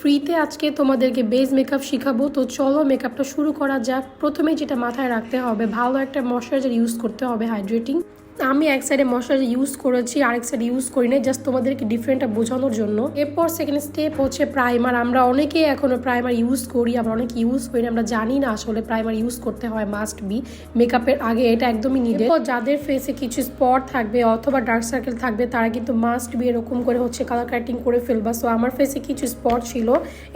ফ্রিতে আজকে তোমাদেরকে বেস মেকআপ শেখাবো। তো চলো মেকআপটা শুরু করা যাক। প্রথমে যেটা মাথায় রাখতে হবে, ভালো একটা ময়শ্চারাইজার ইউজ করতে হবে হাইড্রেটিং আমি এক সাইডে ময়শ্চারাইজার ইউজ করেছি, আরেক সাইডে ইউজ করি না জাস্ট তোমাদেরকে ডিফারেন্টটা বোঝানোর জন্য। এরপর সেকেন্ড স্টেপ হচ্ছে প্রাইমার আমরা অনেকেই এখনও প্রাইমার ইউজ করি আবার অনেকে ইউজ করি না আমরা জানি না আসলে প্রাইমার ইউজ করতে হয় মাস্ট বি মেকআপের আগে এটা একদমই এরপর যাদের ফেসে কিছু স্পট থাকবে অথবা ডার্ক সার্কেল থাকবে, তারা কিন্তু মাস্ট বি এরকম করে হচ্ছে কালার কাটিং করে ফেলবা। সো আমার ফেসে কিছু স্পট ছিল,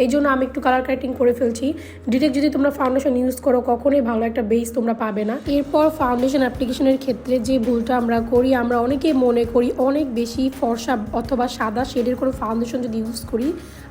এই জন্য আমি একটু কালার কাটিং করে ফেলছি। ডিরেক্ট যদি তোমরা ফাউন্ডেশন ইউজ করো, কখনোই ভালো একটা বেস তোমরা পাবে না। এরপর ফাউন্ডেশন অ্যাপ্লিকেশনের ক্ষেত্রে যে ভুলটা আমরা করি, আমরা অনেকেই মনে করি অনেক বেশি ফর্সা অথবা সাদা শেডের কোনো ফাউন্ডেশন যদি ইউজ করি,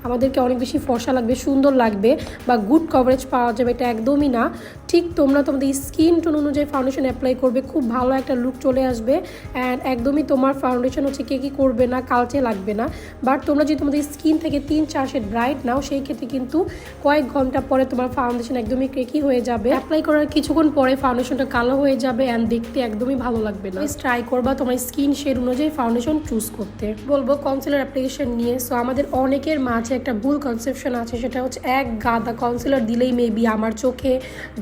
আমাদেরকে অনেক বেশি ফর্সা লাগবে, সুন্দর লাগবে বা গুড কভারেজ পাওয়া যাবে এটা একদমই না। ঠিক তোমরা তোমাদের স্কিন টোন অনুযায়ী ফাউন্ডেশন অ্যাপ্লাই করবে, খুব ভালো একটা লুক চলে আসবে অ্যান্ড একদমই তোমার ফাউন্ডেশন হচ্ছে কে কী করবে না, কালচে লাগবে না। বাট তোমরা যদি তোমাদের স্কিন থেকে তিন চার শেড ব্রাইট নাও, সেই ক্ষেত্রে কিন্তু কয়েক ঘণ্টা পরে তোমার ফাউন্ডেশন একদমই কেকি হয়ে যাবে। অ্যাপ্লাই করার কিছুক্ষণ পরে ফাউন্ডেশনটা কালো হয়ে যাবে অ্যান্ড দেখতে একদমই ভালো লাগবে না। ট্রাই করবা তোমার স্কিন শেড অনুযায়ী ফাউন্ডেশন চুজ করতে। বলব কনসিলার অ্যাপ্লিকেশন নিয়ে। সো আমাদের অনেকের মাঝে একটা ভুল কনসেপশন আছে, সেটা হচ্ছে এক গাদা কনসিলার দিলেই মেবি আমার চোখে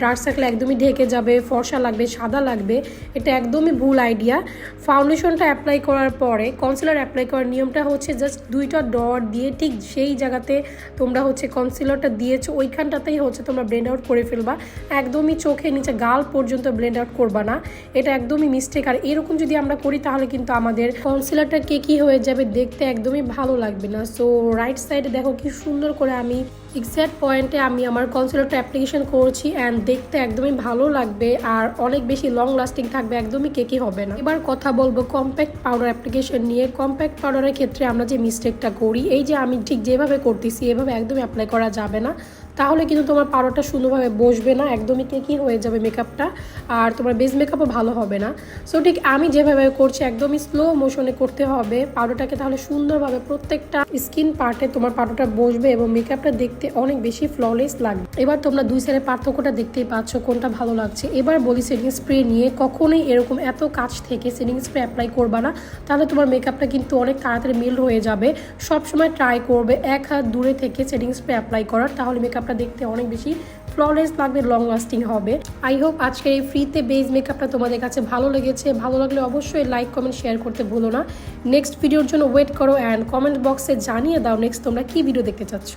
ডার্ক সার্কেল একদমই ঢেকে যাবে, ফর্সা লাগবে, সাদা লাগবে। এটা একদমই ভুল আইডিয়া ফাউন্ডেশনটা অ্যাপ্লাই করার পরে কনসিলার অ্যাপ্লাই করার নিয়মটা হচ্ছে জাস্ট দুইটা ডট দিয়ে ঠিক সেই জায়গাতে তোমরা হচ্ছে কনসিলারটা দিয়েছ, ওইখানটাতেই হচ্ছে তোমরা ব্লেন্ড আউট করে ফেলবা। একদমই চোখে নিচে গাল পর্যন্ত ব্লেন্ড আউট করবা না। এটা একদমই মিস্টেক আর এরকম যদি আমরা করি, তাহলে কিন্তু আমাদের কনসিলারটা কে কী হয়ে যাবে দেখতে একদমই ভালো লাগবে না। সো রাইট সাইডে দেখো কি সুন্দর করে আমি এক্স্যাক্ট পয়েন্টে আমি আমার কনসিলারটা অ্যাপ্লিকেশন করছি অ্যান্ড দেখতে একদমই ভালো লাগবে আর অনেক বেশি লং লাস্টিং থাকবে, একদমই কেকি হবে না। এবার কথা বলব কম্প্যাক্ট পাউডার অ্যাপ্লিকেশন নিয়ে। কম্প্যাক্ট পাউডারের ক্ষেত্রে আমরা যে মিস্টেকটা করি, এই যে আমি ঠিক যেভাবে করতেছি, এভাবে একদমই অ্যাপ্লাই করা যাবে না। তাহলে কিন্তু তোমার পাউডারটা সুন্দরভাবে বসবে না, একদমই কেকি হয়ে যাবে মেকআপটা আর তোমার বেস মেকআপও ভালো হবে না। সো ঠিক আমি যেভাবে করছি একদমই স্লো মোশনে করতে হবে পাউডারটাকে তাহলে সুন্দরভাবে প্রত্যেকটা স্কিন পার্টে তোমার পাউডারটা বসবে এবং মেকআপটা দেখতে অনেক বেশি ফ্ললেস লাগবে। এবার তোমরা দুই সাইডের পার্থক্যটা দেখতেই পাচ্ছ কোনটা ভালো লাগছে। এবার বলি সেটিং স্প্রে নিয়ে কখনোই এরকম এত কাছ থেকে সেটিং স্প্রে অ্যাপ্লাই করবা না, তাহলে তোমার মেকআপটা কিন্তু অনেক তাড়াতাড়ি মিল হয়ে যাবে। সবসময় ট্রাই করবে, এক হাত দূরে থেকে সেটিং স্প্রে অ্যাপ্লাই করার, তাহলে মেকআপটা দেখতে অনেক বেশি ফ্লরেস লাগবে লং লাস্টিং হবে। আই হোপ আজকে এই ফ্রিতে বেজ মেকআপটা তোমাদের কাছে ভালো লেগেছে। ভালো লাগলে অবশ্যই লাইক কমেন্ট শেয়ার করতে ভুলো না। নেক্সট ভিডিওর জন্য ওয়েট করো অ্যান্ড কমেন্ট বক্সে জানিয়ে দাও নেক্সট তোমরা কি ভিডিও দেখতে চাচ্ছ।